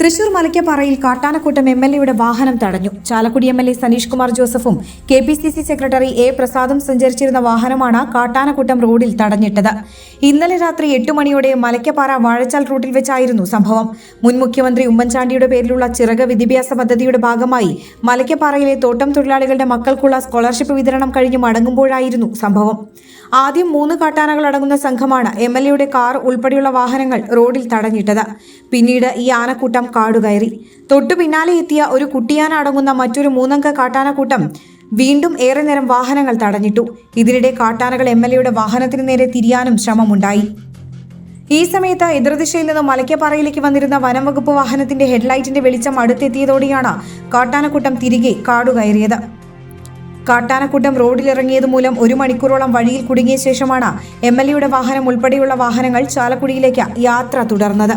തൃശൂർ മലയ്ക്കപ്പാറയിൽ കാട്ടാനക്കൂട്ടം M L എയുടെ വാഹനം തടഞ്ഞു. Chalakudy M L A Saneesh Kumar ജോസഫും K P C C secretary A പ്രസാദും സഞ്ചരിച്ചിരുന്ന വാഹനമാണ് കാട്ടാനക്കൂട്ടം റോഡിൽ തടഞ്ഞിട്ടത്. ഇന്നലെ രാത്രി എട്ട് മണിയോടെ മലയ്ക്കപ്പാറ വാഴച്ചാൽ റൂട്ടിൽ വെച്ചായിരുന്നു സംഭവം. മുൻ മുഖ്യമന്ത്രി ഉമ്മൻചാണ്ടിയുടെ പേരിലുള്ള ചിറക വിദ്യാഭ്യാസ പദ്ധതിയുടെ ഭാഗമായി മലയ്ക്കപ്പാറയിലെ തോട്ടം തൊഴിലാളികളുടെ മക്കൾക്കുള്ള സ്കോളർഷിപ്പ് വിതരണം കഴിഞ്ഞ് മടങ്ങുമ്പോഴായിരുന്നു സംഭവം. ആദ്യം മൂന്ന് കാട്ടാനകൾ അടങ്ങുന്ന സംഘമാണ് എം എൽ എയുടെ കാർ ഉൾപ്പെടെയുള്ള വാഹനങ്ങൾ റോഡിൽ തടഞ്ഞിട്ടത്. പിന്നീട് ഈ ആനക്കൂട്ടം കാടുകയറി തൊട്ടു പിന്നാലെ എത്തിയ ഒരു കുട്ടിയാന അടങ്ങുന്ന മറ്റൊരു മൂന്നംഗ കാട്ടാനക്കൂട്ടം വീണ്ടും ഏറെ നേരം വാഹനങ്ങൾ തടഞ്ഞിട്ടു. ഇതിനിടെ കാട്ടാനകൾ എം എൽ എയുടെ വാഹനത്തിന് നേരെ തിരിയാനും ശ്രമമുണ്ടായി. ഈ സമയത്ത് എതിർദിശയിൽ നിന്ന് മലയ്ക്കപ്പാറയിലേക്ക് വന്നിരുന്ന വനംവകുപ്പ് വാഹനത്തിന്റെ ഹെഡ്ലൈറ്റിന്റെ വെളിച്ചം അടുത്തെത്തിയതോടെയാണ് കാട്ടാനക്കൂട്ടം തിരികെ കാടുകയറിയത് കാട്ടാനക്കൂട്ടം റോഡിലിറങ്ങിയത് മൂലം ഒരു മണിക്കൂറോളം വഴിയിൽ കുടുങ്ങിയ ശേഷമാണ് എം എൽ എയുടെ വാഹനം ഉൾപ്പെടെയുള്ള വാഹനങ്ങൾ ചാലക്കുടിയിലേക്ക് യാത്ര തുടർന്നത്.